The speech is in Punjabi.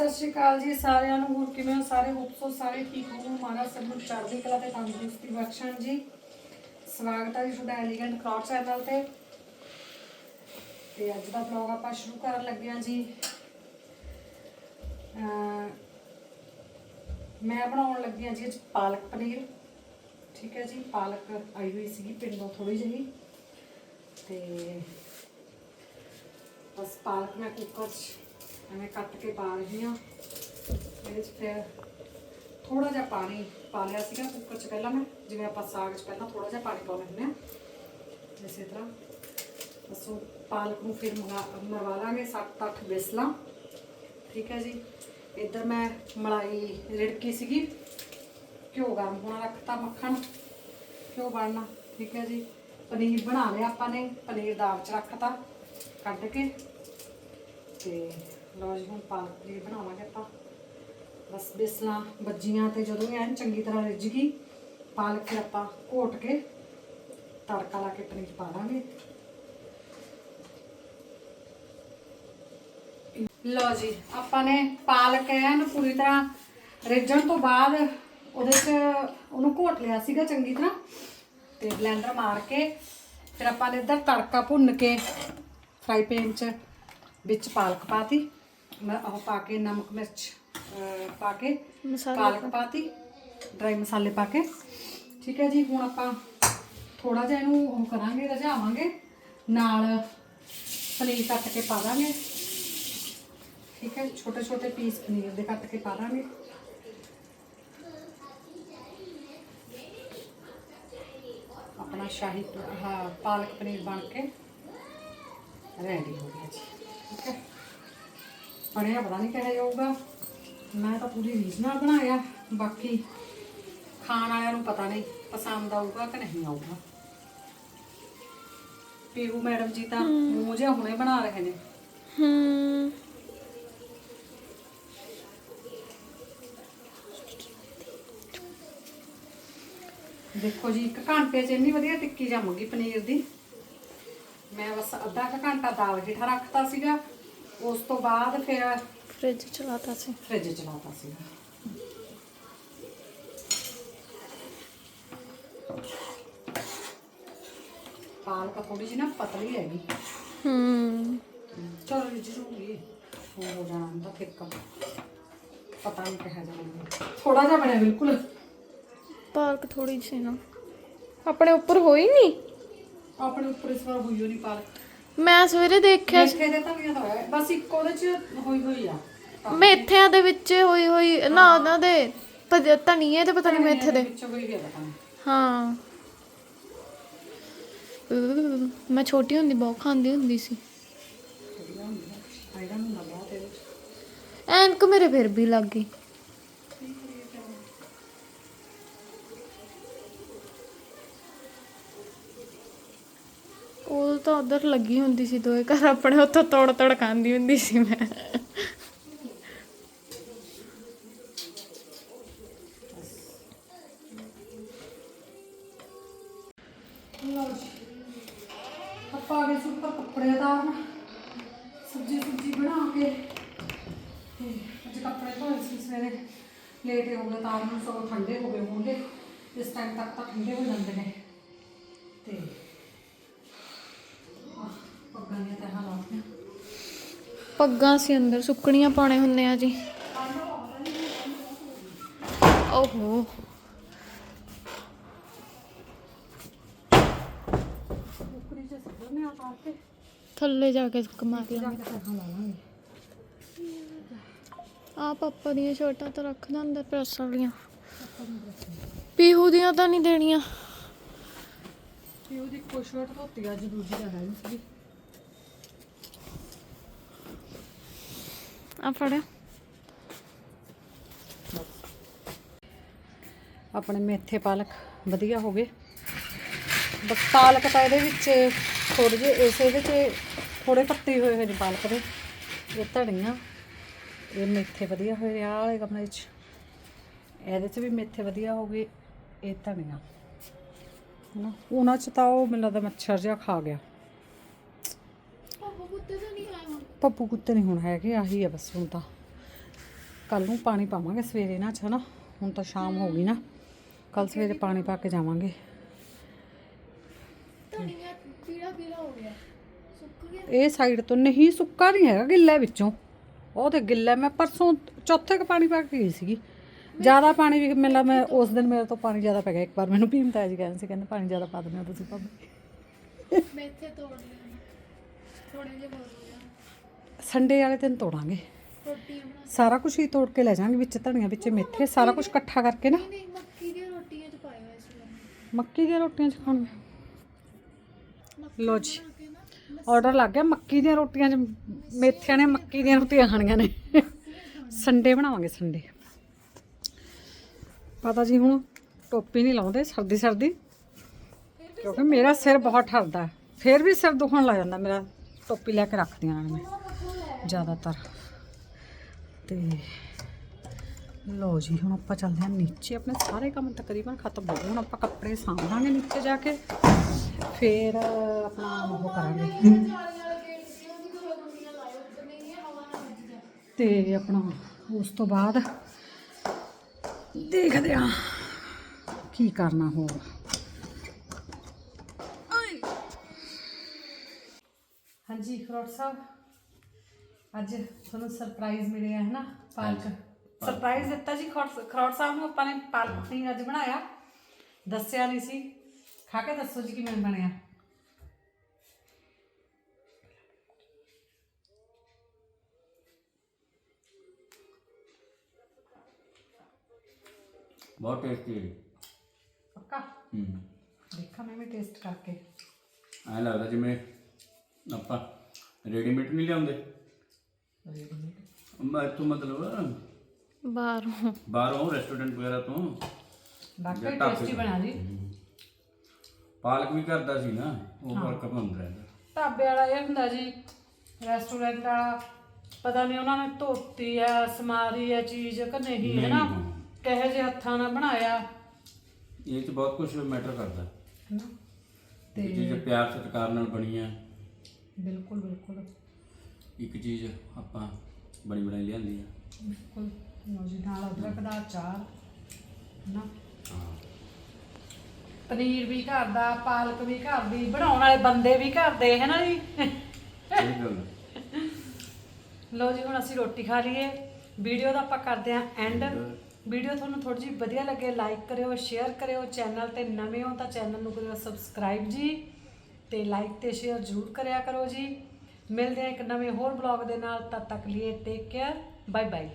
ਸਤਿ ਸ਼੍ਰੀ ਅਕਾਲ ਜੀ ਸਾਰਿਆਂ ਨੂੰ, ਹੋਰ ਕਿਵੇਂ ਹੋ? ਸਾਰੇ ਹੋਪਸੋ ਸਾਰੇ ਠੀਕ ਹੋ ਮਹਾਰਾਜ ਸਭ ਨੂੰ ਚੜ੍ਹਦੀ ਕਲਾ ਤੇ ਤੰਦਰੁਸਤੀ ਬਖਸ਼ਣ ਜੀ। ਸਵਾਗਤ ਹੈ ਜੀ ਤੁਹਾਡਾ ਐਲੀਗੈਂਟ ਕਲੌਥ ਚੈਨਲ ਤੇ। ਤੇ ਅੱਜ ਦਾ ਵਲੌਗ ਆਪਾਂ ਸ਼ੁਰੂ ਕਰਨ ਲੱਗੇ ਹਾਂ ਜੀ। ਮੈਂ ਬਣਾਉਣ ਲੱਗੀ ਹਾਂ ਜੀ ਅੱਜ ਪਾਲਕ ਪਨੀਰ। ਠੀਕ ਹੈ ਜੀ, ਪਾਲਕ ਆਈ ਹੋਈ ਸੀਗੀ ਪਿੰਡੋਂ ਥੋੜੀ ਜਿਹੀ। ਤੇ ਬਸ ਪਾਲਕ ਮੈਂ ਕੁੱਕਰ 'ਚ ਐਵੇਂ ਕੱਟ ਕੇ ਪਾ ਰਹੀ ਹਾਂ ਇਹਦੇ 'ਚ ਫਿਰ ਥੋੜਾ ਜਿਹਾ ਪਾਣੀ ਪਾ ਲਿਆ ਸੀਗਾ ਕੁੱਕਰ 'ਚ ਪਹਿਲਾਂ ਮੈਂ, ਜਿਵੇਂ ਆਪਾਂ ਸਾਗ 'ਚ ਪਹਿਲਾਂ ਥੋੜਾ ਜਿਹਾ ਪਾਣੀ ਪਾਉਂਦੇ ਹੁੰਦੇ ਹਾਂ ਇਸੇ ਤਰ੍ਹਾਂ। ਬਸ ਉਹ ਪਾਲਕ ਨੂੰ ਫਿਰ ਮੰਗਾ, ਮਰਵਾ ਲਾਂਗੇ 7-8 ਬਿਸਲਾਂ। ਠੀਕ ਹੈ ਜੀ। ਇੱਧਰ ਮੈਂ ਮਲਾਈ ਰਿੜਕੀ ਸੀਗੀ। ਘਿਓ ਗਰਮ ਹੋਣਾ ਰੱਖਤਾ ਮੱਖਣ। ਘਿਓ ਬਣਨਾ। ਠੀਕ ਹੈ ਜੀ। ਪਨੀਰ ਬਣਾ ਲਿਆ ਆਪਾਂ ਨੇ। ਪਨੀਰ ਦਾਲ ਚ ਰੱਖਤਾ। ਕੱਢ ਕੇ। ਤੇ ਲਓ ਜੀ, ਹੁਣ ਪਾਲਕ ਪਨੀਰ ਬਣਾਵਾਂਗੇ ਆਪਾਂ। ਬਸ ਬਿਸਲਾਂ ਵੱਜੀਆਂ ਤੇ ਜਦੋਂ ਇਹ ਐਨ ਚੰਗੀ ਤਰ੍ਹਾਂ ਰਿੱਝ ਗਈ ਪਾਲਕ ਫਿਰ ਆਪਾਂ ਘੋਟ ਕੇ ਤੜਕਾ ਲਾ ਕੇ ਪਨੀਰ ਪਾ ਦਾਂਗੇ। ਲਓ ਜੀ, ਆਪਾਂ ਨੇ ਪਾਲਕ ਐਨ ਪੂਰੀ ਤਰ੍ਹਾਂ ਰਿੱਝਣ ਤੋਂ ਬਾਅਦ ਉਹਦੇ 'ਚ ਉਹਨੂੰ ਘੋਟ ਲਿਆ ਸੀਗਾ ਚੰਗੀ ਤਰ੍ਹਾਂ ਤੇ ਬਲੈਂਡਰ ਮਾਰ ਕੇ ਫਿਰ ਆਪਾਂ ਨੇ ਇੱਧਰ ਤੜਕਾ ਭੁੰਨ ਕੇ ਫਰਾਈ ਪੈਨ 'ਚ ਵਿੱਚ ਪਾਲਕ ਪਾਤੀ ਮੈਂ ਉਹ ਪਾ ਕੇ ਨਮਕ ਮਿਰਚ ਅਹ, ਪਾ ਕੇ ਪਾਲਕ ਪਾਤੀ ਡਰਾਈ ਮਸਾਲੇ ਪਾ ਕੇ। ਠੀਕ ਹੈ ਜੀ ਹੁਣ ਆਪਾਂ ਥੋੜਾ ਜਿਹਾ ਇਹਨੂੰ ਉਹ ਕਰਾਂਗੇ ਰਝਾਵਾਂਗੇ ਨਾਲ ਪਨੀਰ ਕੱਟ ਕੇ ਪਾ ਦਾਂਗੇ। ਠੀਕ ਹੈ ਛੋਟੇ ਛੋਟੇ ਪੀਸ ਪਨੀਰ ਦੇ ਕੱਟ ਕੇ ਪਾ ਦਾਂਗੇ। ਆਪਣਾ ਸ਼ਾਹੀ ਪ- ਆਹ ਪਾਲਕ ਪਨੀਰ ਬਣ ਕੇ ਰੈਡੀ ਹੋ ਗਿਆ ਜੀ। ਠੀਕ ਹੈ। ਬਣਿਆ ਪਤਾ ਨਹੀਂ ਕਿਹੋ ਜਾਊਗਾ ਮੈਂ ਤਾਂ ਪੂਰੀ ਰੀਝ ਨਾਲ ਬਣਾਇਆ ਬਾਕੀ ਖਾਣ ਵਾਲਿਆਂ ਨੂੰ ਪਤਾ ਨਹੀਂ ਪਸੰਦ ਆਊਗਾ ਕਿ ਨਹੀਂ ਆਊਗਾ। ਪੀਹੂ ਮੈਡਮ ਜੀ ਤਾਂ ਮੂੰਹ ਜਿਹਾ ਹੁਣੇ ਬਣਾ ਰਹੇ ਨੇ। ਹੂੰ। ਦੇਖੋ ਜੀ ਇੱਕ ਘੰਟੇ 'ਚ ਇੰਨੀ ਵਧੀਆ ਟਿੱਕੀ ਜੰਮੂਗੀ ਪਨੀਰ ਦੀ। ਮੈਂ ਬਸ ਅੱਧਾ ਘੰਟਾ ਦਾਲ ਜਿਠਾ ਰੱਖਤਾ ਸੀਗਾ। ਉਸ ਤੋਂ ਬਾਅਦ ਫਿਰ ਫ੍ਰਿਜ ਚਲਾਤਾ ਸੀ ਫ੍ਰਿਜ ਚਲਾਤਾ ਸੀਗਾ ਪਾਲਕ ਥੋੜੀ ਜਿਹੀ ਨਾ ਪਤਲੀ ਹੈਗੀ ਹੂੰ ਚਲੋ ਰਿੱਝ ਜੂਗੀ ਹੋ ਹੋ ਜਾਣਾ ਹੁੰਦਾ ਫਿੱਕਾ ਪਤਾ ਨਹੀਂ ਕਿਹਾ ਜਾਣਾ ਥੋੜਾ ਜਿਹਾ ਬਣਿਆ ਬਿਲਕੁਲ ਪਾਲਕ ਥੋੜੀ ਜਿਹੀ ਨਾ ਆਪਣੇ ਉੱਪਰ ਹੋਈ ਨਹੀਂ ਆਪਣੇ ਉੱਪਰ ਇਸ ਵਾਰ ਹੋਈ ਹੋ ਨਹੀਂ ਪਾਲਕ ਮੈਂ ਸਵੇਰੇ ਦੇਖਿਆ ਸੀ। ਮੇਥੇ ਦੇ ਤਾਂ ਤਾਂ ਹੋਇਆ। ਬਸ ਇੱਕ ਉਹਦੇ ਚ ਹੋਈ ਹੋਈ ਆ। ਮੇਥਿਆਂ ਦੇ ਵਿੱਚ ਹੋਈ ਹੋਈ ਨਾ ਉਹਨਾਂ ਦੇ ਪ- ਧਨੀਏ ਤੇ ਪਤਾ ਨਹੀਂ ਮੇਥੇ ਦੇ। ਵਿੱਚੋਂ ਗਿਆ ਨਹੀਂ ਹਾਂ। ਮੈਂ ਛੋਟੀ ਹੁੰਦੀ ਬਹੁਤ ਖਾਂਦੀ ਹੁੰਦੀ ਸੀ। ਵਧੀਆ ਹੁੰਦਾ ਆਇਰਨ ਹੁੰਦਾ ਬਹੁਤ ਇਹਦੇ ਚ। ਐਨਕ ਮੇਰੇ ਫਿਰ ਵੀ ਲੱਗ ਗਈ ਉਹ ਤਾਂ ਉਧਰ ਲੱਗੀ ਹੁੰਦੀ ਸੀ ਦੋਏ ਘਰ, ਆਪਣੇ ਉੱਥੋਂ ਤੋੜ ਤੋੜ ਖਾਂਦੀ ਹੁੰਦੀ ਸੀ ਮੈਂ। ਲਓ ਆਪਾਂ ਆ ਗਏ ਕੱਪੜੇ ਉਤਾਰਨ ਸਬਜ਼ੀ ਸੁਬਜ਼ੀ ਬਣਾ ਕੇ। ਤੇ ਅੱਜ ਕੱਪੜੇ ਧੋਏ ਸੀ ਸਵੇਰੇ। ਲੇਟ ਹੋ ਗਏ ਤਾਰ ਨੂੰ ਸਗੋਂ ਠੰਡੇ ਹੋ ਗਏ ਹੋਣਗੇ। ਇਸ ਟਾਈਮ ਤੱਕ ਤਾਂ ਠੰਡੇ ਹੋ ਜਾਂਦੇ ਨੇ ਤੇ ਆਹ ਪੱਗਾਂ ਦੀਆਂ ਤਹਾਂ ਲਾਤੀਆਂ ਪੱਗਾਂ ਸੀ ਅੰਦਰ ਸੁੱਕਣੀਆਂ ਪਾਉਣੇ ਹੁੰਦੇ ਆ ਜੀ। ਓਹੋ। ਥੱਲੇ ਜਾ ਕੇ ਕਮਾ ਲਾਂਗੇ। ਆ ਪਾਪਾ ਦੀਆਂ ਸ਼ਰਟਾਂ ਤਾਂ ਰੱਖਦਾ ਅੰਦਰ ਪ੍ਰੈਸ ਵਾਲੀਆਂ। ਪੀਹੂ ਦੀਆਂ ਤਾਂ ਨਹੀਂ ਦੇਣੀਆਂ। ਤੇ ਉਹਦੀ ਕੋਈ ਸ਼ਰਟ ਧੋਤੀ ਅੱਜ ਦੂਜੀ ਦਾ ਹੈ ਨਹੀਂ ਸੀਗੀ। ਆ ਫੜਿਆ ਆਪਣੇ ਮੇਥੇ ਪਾਲਕ ਵਧੀਆ ਹੋ ਗਏ। ਬਸ ਪਾਲਕ ਤਾਂ ਇਹਦੇ ਵਿੱਚ ਥੋੜੇ ਜਿਹੇ ਇਸ ਇਹਦੇ 'ਚ ਥੋੜੇ ਪੱਤੇ ਹੋਏ ਹੋਏ ਨੇ ਪਾਲਕ ਦੇ। ਇਹ ਧੜੀਆਂ ਇਹ ਮੇਥੇ ਵਧੀਆ ਹੋਏ ਆ ਵਾਲੇ ਗਮਲੇ 'ਚ। ਇਹਦੇ 'ਚ ਵੀ ਮੇਥੇ ਵਧੀਆ ਹੋ ਗਏ ਇਹ ਧੜੀਆਂ ਹਨਾ ਉਹਨਾਂ 'ਚ ਤਾਂ ਉਹ ਮੈਨੂੰ ਲੱਗਦਾ ਮੱਛਰ ਜਿਹਾ ਖਾ ਗਿਆ। ਪਾਪਾ ਕੁੱਤੇ ਤਾਂ ਨਹੀਂ ਆਏ ਹੁਣ ਪੱਪੂ ਕੁੱਤੇ ਨਹੀਂ ਹੁਣ ਹੈਗੇ ਆਹੀ ਆ ਬਸ ਹੁਣ ਤਾਂ। ਕੱਲ ਨੂੰ ਪਾਣੀ ਪਾਵਾਂਗੇ ਸਵੇਰੇ ਨਾ ਚ ਹਨਾ ਹੁਣ ਤਾਂ ਸ਼ਾਮ ਹੋ ਗਈ ਨਾ। ਕੱਲ ਸਵੇਰੇ ਪਾਣੀ ਪਾ ਕੇ ਜਾਵਾਂਗੇ। ਧਨੀਆ ਪੀਲਾ ਪੀਲਾ ਹੋ ਗਿਆ ਸੁੱਕ ਗਿਆ। ਇਹ ਸਾਈਡ ਤੋਂ ਨਹੀਂ ਸੁੱਕਾ ਨਹੀਂ ਹੈਗਾ ਗਿੱਲਾ ਵਿੱਚੋਂ। ਉਹ ਤੇ ਗਿੱਲਾ। ਮੈਂ ਪਰਸੋਂ ਚੌਥੇ ਕ ਪਾਣੀ ਪਾ ਕੇ ਗਈ ਸੀਗੀ। ਜ਼ਿਆਦਾ ਪਾਣੀ ਵੀ ਮਿਲਾ ਮੈਂ ਉਸ ਦਿਨ ਮੇਰੇ ਤੋਂ ਪਾਣੀ ਜ਼ਿਆਦਾ ਪੈ ਗਿਆ ਇੱਕ ਵਾਰ ਮੈਨੂੰ ਭੀਮਤਾ ਜੀ ਕਹਿੰਦੇ ਸੀ ਕਹਿੰਦੇ ਪਾਣੀ ਜ਼ਿਆਦਾ ਪਾ ਦਿੰਦੇ ਹੋ ਤੁਸੀਂ ਭਾਬੀ। ਮੇਥੇ ਤੋੜ ਲਿਆ। ਥੋੜੇ ਜਿਹੇ ਸੰਡੇ ਵਾਲੇ ਦਿਨ ਤੋੜਾਂਗੇ। ਸਾਰਾ ਕੁਝ ਹੀ ਤੋੜ ਕੇ ਲੈ ਜਾਾਂਗੇ ਵਿੱਚ ਧਨੀਆ ਵਿੱਚ ਮੇਥੇ ਸਾਰਾ ਕੁਝ ਇਕੱਠਾ ਕਰਕੇ ਨਾ। ਨਹੀਂ ਮੱਕੀ ਦੀਆਂ ਰੋਟੀਆਂ ਚ ਪਾਇਆ ਹੋਇਆ ਸੀ ਮੱਕੀ ਦੀਆਂ ਰੋਟੀਆਂ ਚ ਖਾਣੀਆਂ ਮੱਕੀ ਲੋ ਜੀ। ਨਾ ਆਰਡਰ ਲੱਗ ਗਿਆ ਮੱਕੀ ਦੀਆਂ ਰੋਟੀਆਂ ਚ। ਮੇਥਿਆਂ ਨੇ ਮੱਕੀ ਦੀਆਂ ਰੋਟੀਆਂ ਖਾਣੀਆਂ ਨੇ। ਸੰਡੇ ਬਣਾਵਾਂਗੇ ਸੰਡੇ। ਪਤਾ ਜੀ ਹੁਣ ਟੋਪੀ ਨਹੀਂ ਲਾਉਂਦੇ ਸਰਦੀ ਸਰਦੀ। ਕਿਉਂਕਿ ਮੇਰਾ ਸਿਰ ਬਹੁਤ ਠਰਦਾ। ਫਿਰ ਵੀ ਸਿਰ ਦੁਖਣ ਲੱਗ ਜਾਂਦਾ ਮੇਰਾ ਟੋਪੀ ਲੈ ਕੇ ਰੱਖਦੀ ਹਾਂ ਮੈਂ ਜ਼ਿਆਦਾਤਰ। ਤੇ ਲੋ ਜੀ, ਹੁਣ ਆਪਾਂ ਚੱਲਦੇ ਹਾਂ ਨੀਚੇ। ਆਪਣੇ ਸਾਰੇ ਕੰਮ ਤਕਰੀਬਨ ਖਤਮ ਹੋ ਗਏ। ਹੁਣ ਆਪਾਂ ਕੱਪੜੇ ਸਾਂਭਾਂਗੇ ਨੀਚੇ ਜਾ ਕੇ। ਫਿਰ ਆਪਣਾ ਉਹ ਕਰਾਂਗੇ। ਤੇ ਆਪਣਾ ਉਸ ਤੋਂ ਬਾਅਦ ਦੇਖਦੇ ਆ ਕੀ ਕਰਨਾ ਹੋਰ। ਹਾਂਜੀ ਖਰੋਟ ਸਾਹਿਬ। ਅੱਜ ਤੁਹਾਨੂੰ ਸਰਪ੍ਰਾਈਜ਼ ਮਿਲਿਆ ਹੈ ਨਾ ਪਾਲਕ ਸਰਪ੍ਰਾਈਜ਼ ਦਿੱਤਾ ਜੀ ਖਰੋਟ ਸਾਹਿਬ ਨੂੰ ਆਪਾਂ ਨੇ ਪਾਲਕ ਪਨੀਰ ਅੱਜ ਬਣਾਇਆ। ਦੱਸਿਆ ਨਹੀਂ ਸੀ। ਖਾ ਕੇ ਦੱਸੋ ਜੀ ਕਿਵੇਂ ਬਣਿਆ। ਬਹੁਤ ਟੇਸਟੀ ਹੈ ਪੱਕਾ? ਹੂੰ। ਦੇਖਾਂ ਮੈਂ ਵੀ ਟੇਸਟ ਕਰਕੇ। ਐਂ ਲੱਗਦਾ ਜਿਵੇਂ ਆਪਾਂ ਰੈਡੀਮੇਡ ਨਹੀਂ ਲਿਆਉਂਦੇ। ਮੈਂ ਤੋਂ ਮਤਲਬ ਬਾਹਰੋਂ। ਬਾਹਰੋਂ ਰੈਸਟੋਰੈਂਟ ਵਗੈਰਾ ਤੋਂ। ਬਾਕੀ ਜਾਂ ਟੇਸਟੀ ਬਣਾ ਜੀ ਪਾਲਕ ਵੀ ਕਰਦਾ ਸੀ ਨਾ ਉਹ ਫ਼ਰਕ ਹੁੰਦਾ ਰਹਿੰਦਾ। ਢਾਬੇ ਵਾਲਾ ਇਹ ਹੁੰਦਾ ਜੀ ਰੈਸਟੋਰੈਂਟ ਵਾਲਾ ਪਤਾ ਨਹੀਂ ਉਹਨਾਂ ਨੇ ਧੋਤੀ ਆ ਸਮਾਰੀ ਆ ਚੀਜ਼ ਕਿ ਨਹੀਂ ਹੈ ਨਾ ਕਹੇ ਜੇ ਹੱਥਾਂ ਨਾਲ ਬਣਾਇਆ। ਇਹ ਚ ਬਹੁਤ ਕੁਝ ਮੈਟਰ ਕਰਦਾ। ਹੈ ਨਾ ਤੇ ਚੀਜ਼ ਪਿਆਰ ਸਤਿਕਾਰ ਨਾਲ ਬਣੀ ਆ ਬਿਲਕੁਲ ਬਿਲਕੁਲ। ਇੱਕ ਚੀਜ਼ ਆਪਾਂ ਬਣੀ ਬਣਾਈ ਲਿਆਂਦੀ ਆ। ਬਿਲਕੁਲ। ਲਓ ਜੀ ਨਾਲ ਅਦਰਕ ਦਾ ਅਚਾਰ ਹੈ ਨਾ ਹਾਂ। ਪਨੀਰ ਵੀ ਘਰ ਦਾ ਪਾਲਕ ਵੀ ਘਰ ਦੀ ਬਣਾਉਣ ਵਾਲੇ ਬੰਦੇ ਵੀ ਘਰ ਦੇ ਹੈ ਨਾ ਜੀ? ਇਹ ਗੱਲ ਲੋ ਜੀ ਹੁਣ ਅਸੀਂ ਰੋਟੀ ਖਾ ਲਈਏ। ਵੀਡੀਓ ਦਾ ਆਪਾਂ ਕਰਦੇ ਹਾਂ ਐਂਡ ਵੀਡੀਓ ਤੁਹਾਨੂੰ ਥੋੜੀ ਜਿਹੀ ਵਧੀਆ ਲੱਗੇ ਲਾਈਕ ਕਰਿਓ ਸ਼ੇਅਰ ਕਰਿਓ। ਚੈਨਲ ਤੇ ਨਵੇਂ ਹੋ ਤਾਂ ਚੈਨਲ ਨੂੰ ਕਰਿਓ ਸਬਸਕ੍ਰਾਈਬ ਜੀ। ਤੇ ਲਾਈਕ ਤੇ ਸ਼ੇਅਰ ਜ਼ਰੂਰ ਕਰਿਆ ਕਰੋ ਜੀ। ਮਿਲਦੇ ਹਾਂ ਇੱਕ ਨਵੇਂ ਹੋਰ ਬਲੌਗ ਦੇ ਨਾਲ, ਤਦ ਤੱਕ ਲਈ ਟੇਕ ਕੇਅਰ ਬਾਏ ਬਾਏ